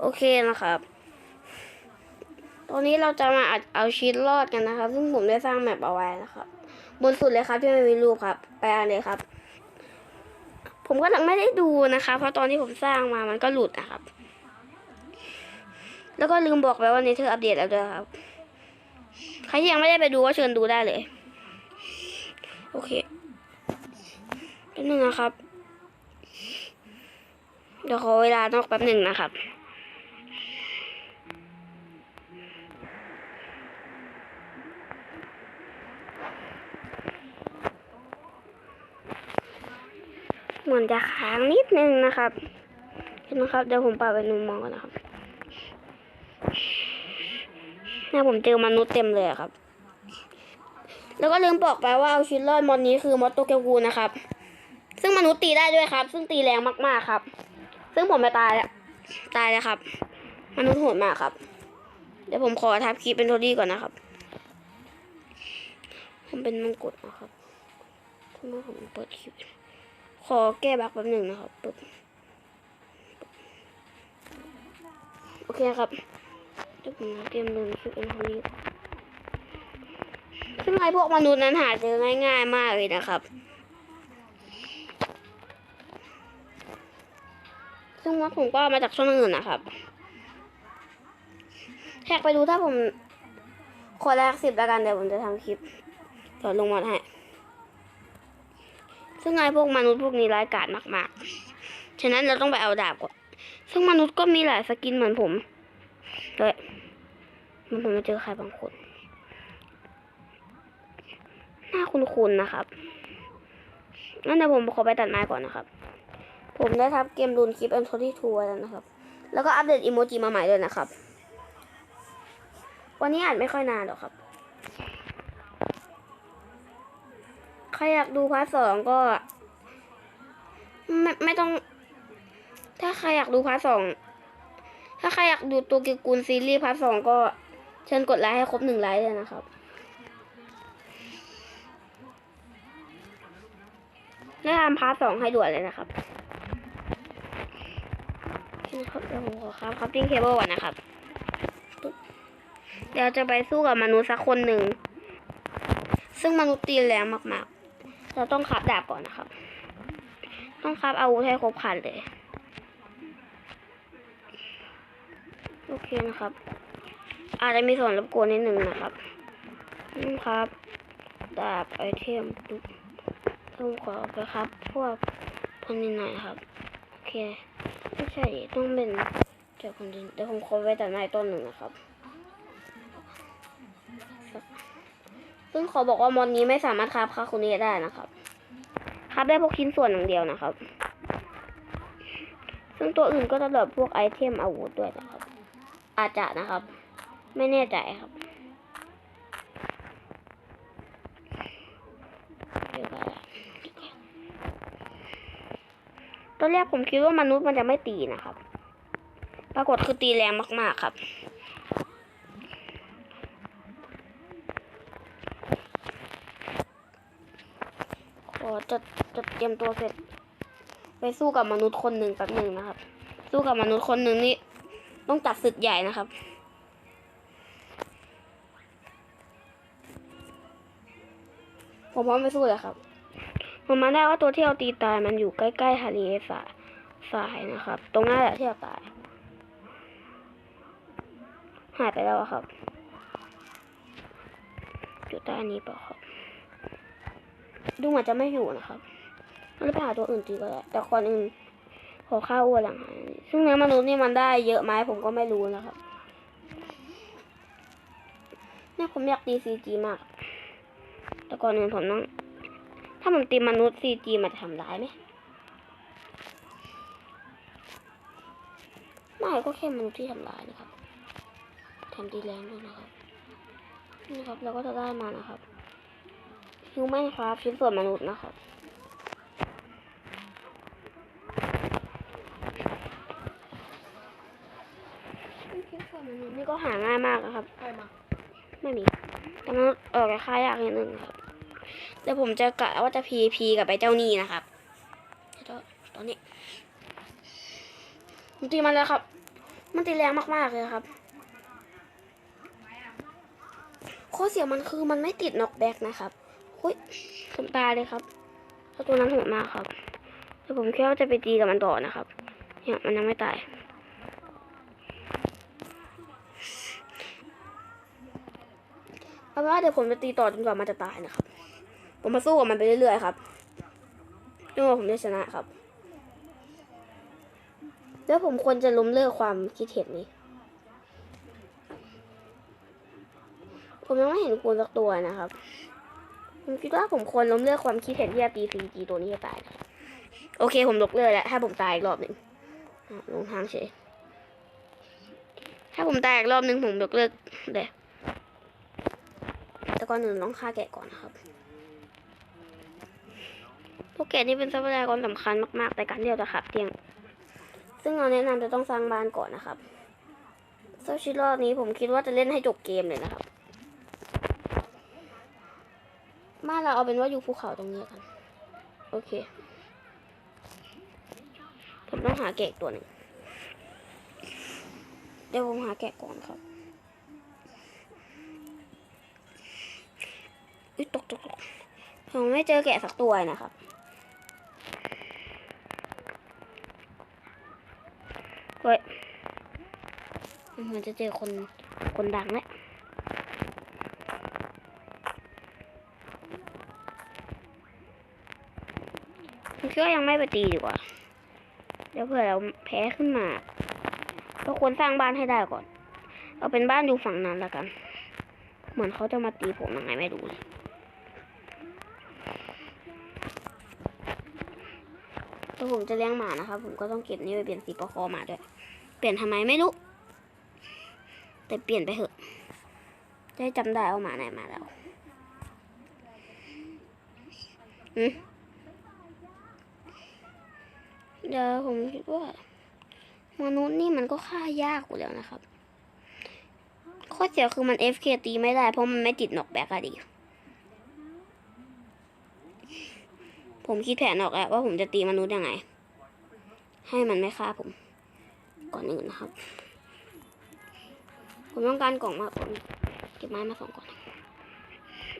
โอเคนะครับ ตอนนี้เราจะมาอัดเอาชีตรอดกันนะครับ ซึ่งผมได้สร้างแมปเอาไว้นะครับ บนสุดเลยครับที่ไม่มีรูปครับ ไปอ่านเลยครับ ผมก็ยังไม่ได้ดูนะคะ เพราะตอนที่ผมสร้างมามันก็หลุดนะครับ แล้วก็ลืมบอกไปว่าเนเธอร์อัปเดตแล้วด้วยครับ ใครที่ยังไม่ได้ไปดูก็เชิญดูได้เลย โอเคแป๊บนึงนะครับ เดี๋ยวขอเวลานอกแป๊บหนึ่งนะครับ อนจะค้างนิดนึงนะครับเห็นไหมครับเดี๋ยวผมปรับเป็นมุมมองก่อนนะครับเนี่ยผมเจอมนุษย์เต็มเลยครับ แล้วก็ลืมบอกไปว่าเอาชีวิตรอดมอนนี้คือมอสโตเกลกูนะครับ ซึ่งมนุษย์ตีได้ด้วยครับ ซึ่งตีแรงมากๆครับ ซึ่งผมไปตายแล้วตายแล้วครับ มนุษย์โหดมากครับ เดี๋ยวผมขอทับคลิปเป็นโทดี้ก่อนนะครับ ผมเป็นมงกุฎนะครับทำไมผมเปิดคลิป ขอแก้บั๊กแป๊บหนึ่งนะครับปึ๊บโอเคครับเดี๋ยวผมเตรียมลงคลิปเป็นโทดี้ซึ่งไอพวกมนุษย์นั้นหาเจอง่ายๆมากเลยนะครับ ซึ่งว่าผมก็มาจากช่องอื่นนะครับแท็กไปดูถ้าผมขอแรกสิบแล้วกันเดี๋ยวผมจะทำคลิปเดี๋ยวลงมาให้ ซึ่งไอ้พวกมนุษย์พวกนี้ร้ายกาจมาก ๆ ฉะนั้นเราต้องไปเอาดาบก่อน ซึ่งมนุษย์ก็มีหลายสกินเหมือนผมเลยมันผมมาเจอใครบางคนหน้าคุ้นๆนะครับงั้นเดี๋ยวผมขอไปตัดไม้ก่อนนะครับ ผมได้ทับเกมรูนคลิปเอ็มโทที่ทัวร์แล้วนะครับ แล้วก็อัปเดตอีโมจิมาใหม่ด้วยนะครับ วันนี้อาจไม่ค่อยนานหรอกครับ ใครอยากดูพาร์ทสองก็ ไม่ไม่ต้อง ถ้าใครอยากดูพาร์ทสองถ้าใครอยากดูตัวกิกูลซีรีส์พาร์ทสองก็เชิญกดไลค์ให้ครบหนึ่งไลค์เลยนะครับได้ทำพาร์ทสองให้ด่วนเลยนะครับนี่ครับเดี๋ยวผมขอครับครับติ้งเคเบิลก่อนนะครับ เดี๋ยวจะไปสู้กับมนุษย์สักคนหนึ่ง ซึ่งมนุษย์ตีแรงมาก เราต้องขับดาบก่อนนะครับ ต้องขับอาวุธให้ครบคันเลย โอเคนะครับ อาจจะมีส่วนรบกวนนิดนึงนะครับนี่ครับ ดาบไอเทมปุ๊บต้องขอไปครับ พวกพันนิดหน่อยครับ โอเค ไม่ใช่ต้องเป็นจากคนนเดี๋ยวผมขอไว้แต่ไม้ต้นหนึ่งนะครับ ซึ่งขอบอกว่ามอนนี้ไม่สามารถคราบคาคุเนะได้นะครับคราบได้พวกชิ้นส่วนอย่างเดียวนะครับ ซึ่งตัวอื่นก็จะแบบพวกไอเทมอาวุธด้วยนะครับ อาจจะนะครับ ไม่แน่ใจครับตอนแรกผมคิดว่ามนุษย์มันจะไม่ตีนะครับ ปรากฏคือตีแรงมากๆครับ ขอ จัดจัดเตรียมตัวเสร็จ ไปสู้กับมนุษย์คนหนึ่งแป๊บหนึ่งนะครับ สู้กับมนุษย์คนหนึ่งนี่ต้องจัดศึกใหญ่นะครับผมพร้อมไปสู้เลยครับผมมาได้ว่าตัวที่เราตีตายมันอยู่ใกล้ๆทะเลสายสายนะครับ ตรงนั้นแหละที่เราตาย หายไปแล้วครับ อยู่ใต้นี้เปล่าครับ ดูเหมือนจะไม่อยู่นะครับเราไปหาตัวอื่นตีก็ได้แต่คนอื่นขอข้าวอ้วนหลังหายซึ่งเนื้อมนุษย์นี่มันได้เยอะไหมผมก็ไม่รู้นะครับนี่ผมอยากตีซีจีมาก แต่ก่อนอื่นผมต้อง ถ้าผมตีมนุษย์ซีจีมันจะทำร้ายไหมไม่ก็แค่มนุษย์ที่ทำร้ายนะครับแถมตีแรงด้วยนะครับ นี่ครับเราก็จะได้มานะครับ ฮิวแมนครับชิ้นส่วนมนุษย์นะครับชิ้นส่วนมนุษย์นี่ก็หาง่ายมากนะครับใครมาไม่มีแต่มันเออค่ายากนิดนึงครับเดี๋ยวผมจะกะว่าจะ PVP กับไอ้เจ้านี่นะครับเดี๋ยวตอนนี้ผมตีมันแล้วครับ มันตีแรงมากๆเลยครับข้อเสียมันคือมันไม่ติดน็อกแบ็กนะครับ หุ้ยผมตายเลยครับเพราะตัวนั้นโหดมากครับแต่ผมแค่ว่าจะไปตีกับมันต่อนะครับเนี่ยมันยังไม่ตายเอาว่าเดี๋ยวผมจะตีต่อจนกว่ามันจะตายนะครับ ผมมาสู้กับมันไปเรื่อยๆครับจนกว่าผมจะชนะครับ แล้วผมควรจะล้มเลิกความคิดเห็นนี้ ผมยังไม่เห็นควรสักตัวนะครับ ผมคิดว่าผมควรล้มเลิกความคิดเห็นที่จะตีซีจีตัวนี้จะตายนะโอเคผมยกเลิกแล้ว ถ้าผมตายอีกรอบหนึ่งลงทางเฉยถ้าผมตายอีกรอบหนึ่งผมยกเลิกเลยแต่ก่อนอื่นต้องฆ่าแกะก่อนนะครับพวกแกะนี่เป็นทรัพยากรสำคัญมากๆในการที่เราจะขับเตียง ซึ่งเราแนะนำจะต้องสร้างบ้านก่อนนะครับเซอร์ชิรอบนี้ผมคิดว่าจะเล่นให้จบเกมเลยนะครับ บ้านเราเอาเป็นว่าอยู่ภูเขาตรงนี้กันโอเค ผมต้องหาแกะตัวหนึ่งเดี๋ยวผมหาแกะก่อนครับอุ๊ยตกตกตกผมไม่เจอแกะสักตัวนะครับเฮ้ยเหมันจะเจอคนคนดังแล้ว คิดว่ายังไม่ไปตีดีกว่า เดี๋ยวเผื่อเราแพ้ขึ้นมาเราควรสร้างบ้านให้ได้ก่อน เอาเป็นบ้านอยู่ฝั่งนั้นแล้วกัน เหมือนเขาจะมาตีผมยังไงไม่รู้เลยถ้าผมจะเลี้ยงหมานะครับผมก็ต้องเก็บนี่ไปเปลี่ยนสีปะคอหมาด้วย เปลี่ยนทำไมไม่รู้ แต่เปลี่ยนไปเถอะจะได้จำได้ว่าหมาไหนมาแล้วอืม เดี๋ยวผมคิดว่ามนุษย์นี่มันก็ฆ่ายากกว่าแล้วนะครับ ข้อเสียคือมัน FK ตีไม่ได้ เพราะมันไม่ติดนอกแบกอะดิ ผมคิดแผนออกแล้วว่าผมจะตีมนุษย์ยังไง ให้มันไม่ฆ่าผม ก่อนอื่นนะครับ ผมต้องการกล่องมาก่อนเก็บไม้มาสองก่อน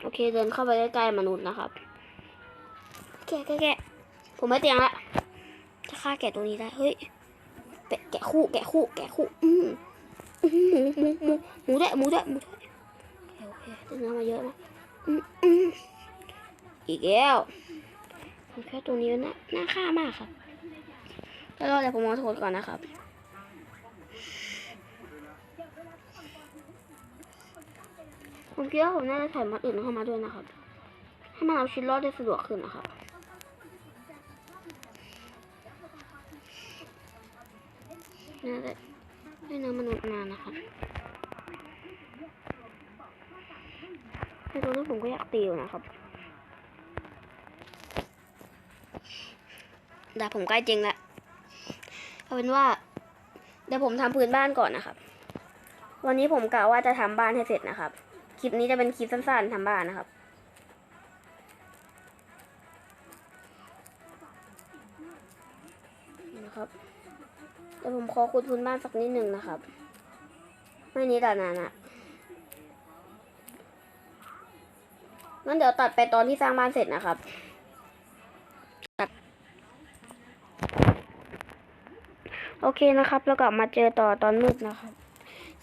โอเคเดินเข้าไปใกล้ๆมนุษย์นะครับ แกแกะแกะผมไม่เตียงละ จะฆ่าแกะตัวนี้ได้ เฮ้ย แกะคู่ แกะคู่ แกะคู่ อืมหมูหมูหมูหมูด้วยหมูด้วยหมูด้วยโอเคโอเคได้นื้อมาเยอะนะอืมอืมอีกแล้วแค่ตัวนี้น่าน่าฆ่ามากครับแล้วเดี๋ยวผมมองโทษก่อนนะครับผมคิดว่าผมน่าจะใส่มัดอื่นเข้ามาด้วยนะครับ ให้มันเอาชีวิตรอดได้สะดวกขึ้นนะครับ ได้เนื้อมนุษย์มานะครับในตัวนี้ผมก็อยากตีอยู่นะครับแต่ผมใกล้จริงแล้วเอาเป็นว่าเดี๋ยวผมทำพื้นบ้านก่อนนะครับ วันนี้ผมกะว่าจะทำบ้านให้เสร็จนะครับ คลิปนี้จะเป็นคลิปสั้นๆทำบ้านนะครับ นะครับ เดี๋ยวผมขอขุดพื้นบ้านสักนิดหนึ่งนะครับ ไม่นิดแต่นานอะงั้นเดี๋ยวตัดไปตอนที่สร้างบ้านเสร็จนะครับโอเคนะครับ แล้วกลับมาเจอต่อตอนมืดนะครับ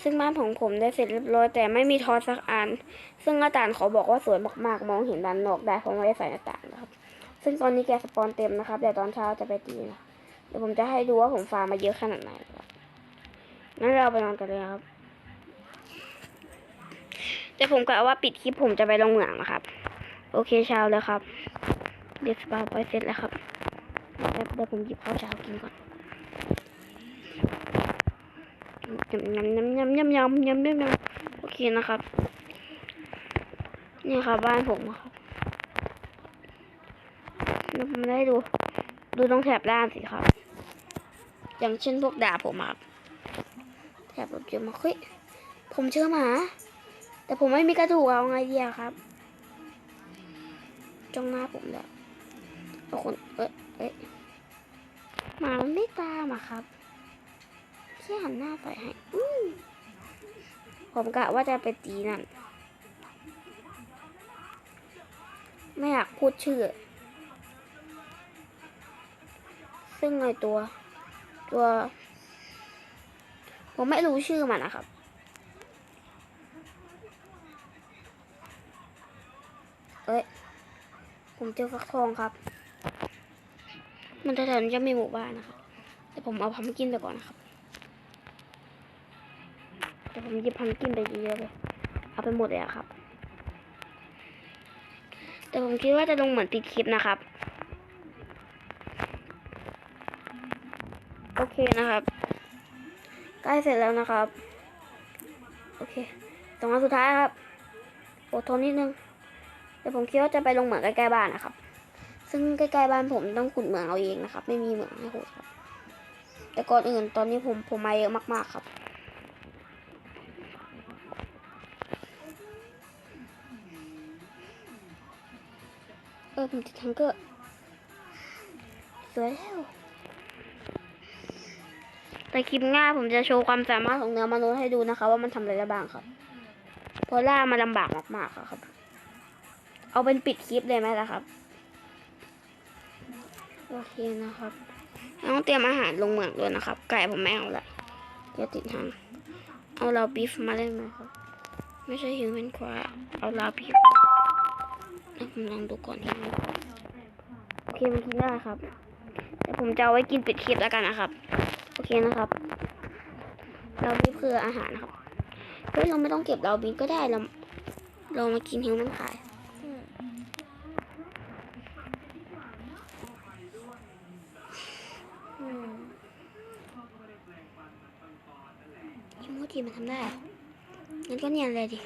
ซึ่งบ้านของผมได้เสร็จเรียบร้อย แต่ไม่มีทอสักอัน ซึ่งอาจารย์เขาบอกว่าสวยมากๆ มองเห็นด้านนอกได้เพราะไม่ได้ใส่หน้าต่างนะครับ ซึ่งตอนนี้แกสปอนเต็มนะครับแต่ตอนเช้าจะไปตีนะ เดี๋ยวผมจะให้ดูว่าผมฟาร์มมาเยอะขนาดไหนครับงั้นเราไปนอนกันเลยครับ แต่ผมกะว่าปิดคลิปผมจะไปลงเหมืองนะครับ โอเคเช้าแล้วครับ เดี๋ยวสปาไปเสร็จแล้วครับแป๊บเดี๋ยวผมหยิบข้าวเช้ากินก่อนยำยำยำยำยำยำยำยำยำโอเคนะครับ นี่ครับบ้านผมครับเดี๋ยวผมได้ดู ดูตรงแถบล่างสิครับ อย่างเช่นพวกดาบผมครับแถบผมเจอมาเฮ้ยผมเจอหมา แต่ผมไม่มีกระดูกเอาไงดีครับจ้องหน้าผมแล้วเอาคนเอ้ยเอ้ยหมามันไม่ตามอะครับแค่หันหน้าไปให้อืมผมกะว่าจะไปตีนั่น ไม่อยากพูดชื่อ ซึ่งในตัว ตัว ผมไม่รู้ชื่อมันนะครับ เอ้ย ผมเจอฟักทองครับ มันแถวๆนี้จะมีหมู่บ้านนะครับแต่ผมเอาพัมกินไปก่อนนะครับแต่ผมหยิบพัมกินไปเยอะเลย เอาไปหมดเลยอะครับ แต่ผมคิดว่าจะลงเหมือนปิดคลิปนะครับ โอเคนะครับ ใกล้เสร็จแล้วนะครับ โอเคสองวันสุดท้ายครับอดทนนิดนึงแต่ผมคิดว่าจะไปลงเหมืองใกล้ๆบ้านนะครับ ซึ่งใกล้ๆบ้านผมต้องขุดเหมืองเอาเองนะครับ ไม่มีเหมืองให้ขุดครับ แต่ก่อนอื่นตอนนี้ผมผมมาเยอะมากๆครับ เออผมติดทังเกอร์สวยแล้ว แต่คลิปหน้าผมจะโชว์ความสามารถของเนื้อมนุษย์ให้ดูนะคะ ว่ามันทำอะไรได้บ้างครับเพราะล่ามันลำบากมากๆอะครับ เอาเป็นปิดคลิปเลยไหมล่ะครับ โอเคนะครับ ต้องเตรียมอาหารลงเหมืองด้วยนะครับ ไก่ผมไม่เอาละเดี๋ยวติดทางเอาเราบีฟมาเล่นไหมครับ ไม่ใช่ฮิวแมนควาเอาเราบีฟแล้ผมลองดูก่อนฮิวโอเคมันกินได้ครับแต่ผมจะเอาไว้กินปิดคลิปแล้วกันนะครับ เคนะครับเราบีฟคืออาหารครับเฮ้ยเราไม่ต้องเก็บเราบีฟก็ได้เราเรามากินฮิวแมนขายอืมชิโมจิมันทำได้งั้นก็เนียนเลยดิ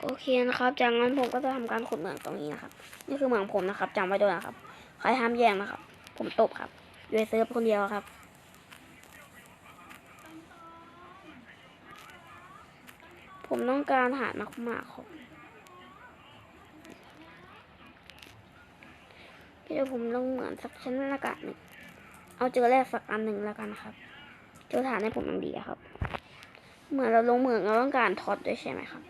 โอ เคนะครับ จากนั้นผมก็จะทำการขุดเหมืองตรงนี้นะครับ นี่คือเหมืองผมนะครับจำไว้ด้วยนะครับ ใครห้ามแย่งนะครับ ผมตบครับอยู่ในเซิร์ฟคนเดียวครับ ผมต้องการหามากๆครับเดี๋ยวผมลงเหมือนสักชั้นละกันหนึ่งเอาเจอแรกสักอันหนึ่งแล้วกันครับ เจอฐานให้ผมยังดีครับ เหมือนเราลงเหมืองเราต้องการท็อตด้วยใช่ไหมครับ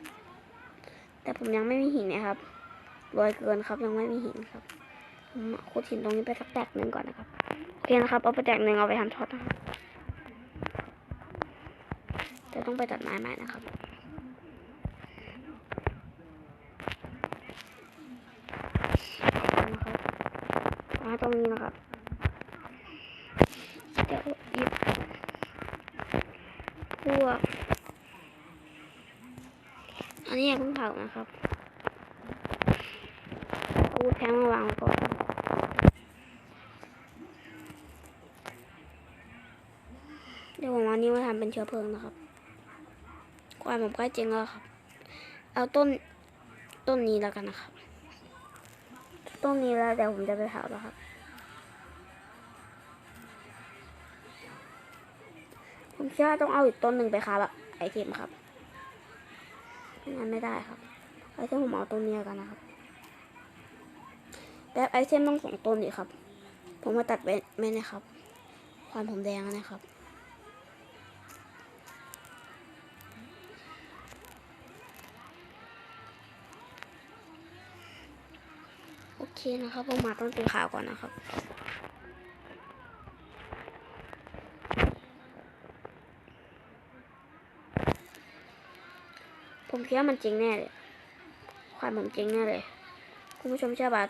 แต่ผมยังไม่มีหินนะครับรวยเกินครับยังไม่มีหินครับขุดหินตรงนี้ไปสักแตกหนึ่งก่อนนะครับโอเคนะครับ เอาไปแตกหนึ่งเอาไปทำท็อตนะครับแต่ต้องไปตัดไม้ใหม่นะครับนะครับมาตรงนี้นะครับเดี๋ยวหยิบพวก อันนี้ย่าเพิ่งเผานะครับเอาวุธแพงมาวางก่อนเดี๋ยวผมเอาอันนี้มาทำเป็นเชื้อเพลิงนะครับควายผมใกล้เจริงแล้วครับ เอาต้นต้นนี้แล้วกันนะครับ ต้นนี้แล้วเดี๋ยวผมจะไปเผาแล้วครับผมคิดว่าต้องเอาอีกต้นหนึ่งไปครับอะไอเทมครับ ไม่งั้นไม่ได้ครับไอเทมผมเอาต้นนี้กันนะครับแต่ไอเทมต้องสองต้นดิครับ ผมมาตัดไปไม่นะครับ ความผมแดงนะครับโอเคนะครับผมมาต้นสีขาวก่อนนะครับ คิดว่ามันจริงแน่เลย ควายผมจริงแน่เลย คุณผู้ชมเชื่อปะ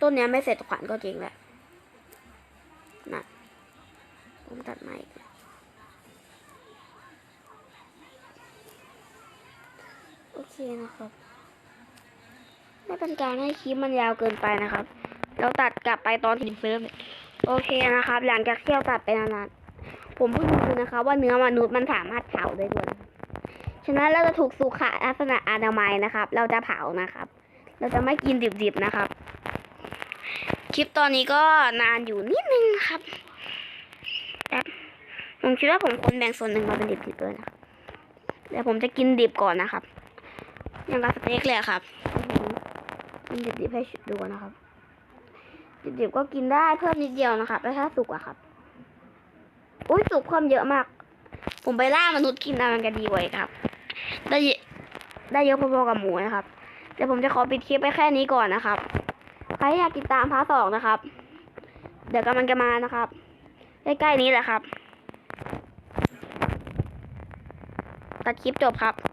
ต้นเนี้ยไม่เสร็จขวานก็จริงแหละนะผมตัดไม้อีกโอเคนะครับ ไม่เป็นการให้คลิปมันยาวเกินไปนะครับ เราตัดกลับไปตอนถึงเซิร์ฟเนี่ยโอเคนะครับ หลังจากที่เราตัดไปนานๆผมเพิ่งรู้นะคะว่าเนื้อมนุษย์มันสามารถเผาได้ด้วยะครับฉะนั้นเราจะถูกสุขลักษณะอนามัยนะครับ เราจะเผานะครับ เราจะไม่กินดิบๆนะครับ คลิปตอนนี้ก็นานอยู่นิดนึงครับแต่ผมคิดว่าผมควรแบ่งส่วนหนึ่งมาเป็นดิบๆด้วยนะเดี๋ยวผมจะกินดิบก่อนนะครับอย่างกับสเต็กเลยครับกินดิบๆให้ดูนะครับ ดิบๆก็กินได้เพิ่มนิดเดียวนะครับแต่ถ้าสุกอะครับ อุ้ยสุกเพิ่มเยอะมาก ผมไปล่ามนุษย์กินนะมันก็ดีกว่าครับ ได้เยได้เยอะพอๆกับหมูนะครับเดี๋ยวผมจะขอปิดคลิปไปแค่นี้ก่อนนะครับ ใครอยากติดตามพาร์ทสองนะครับ เดี๋ยวกำลังจะมานะครับ ใกล้ๆนี้แหละครับ ตัดคลิปจบครับ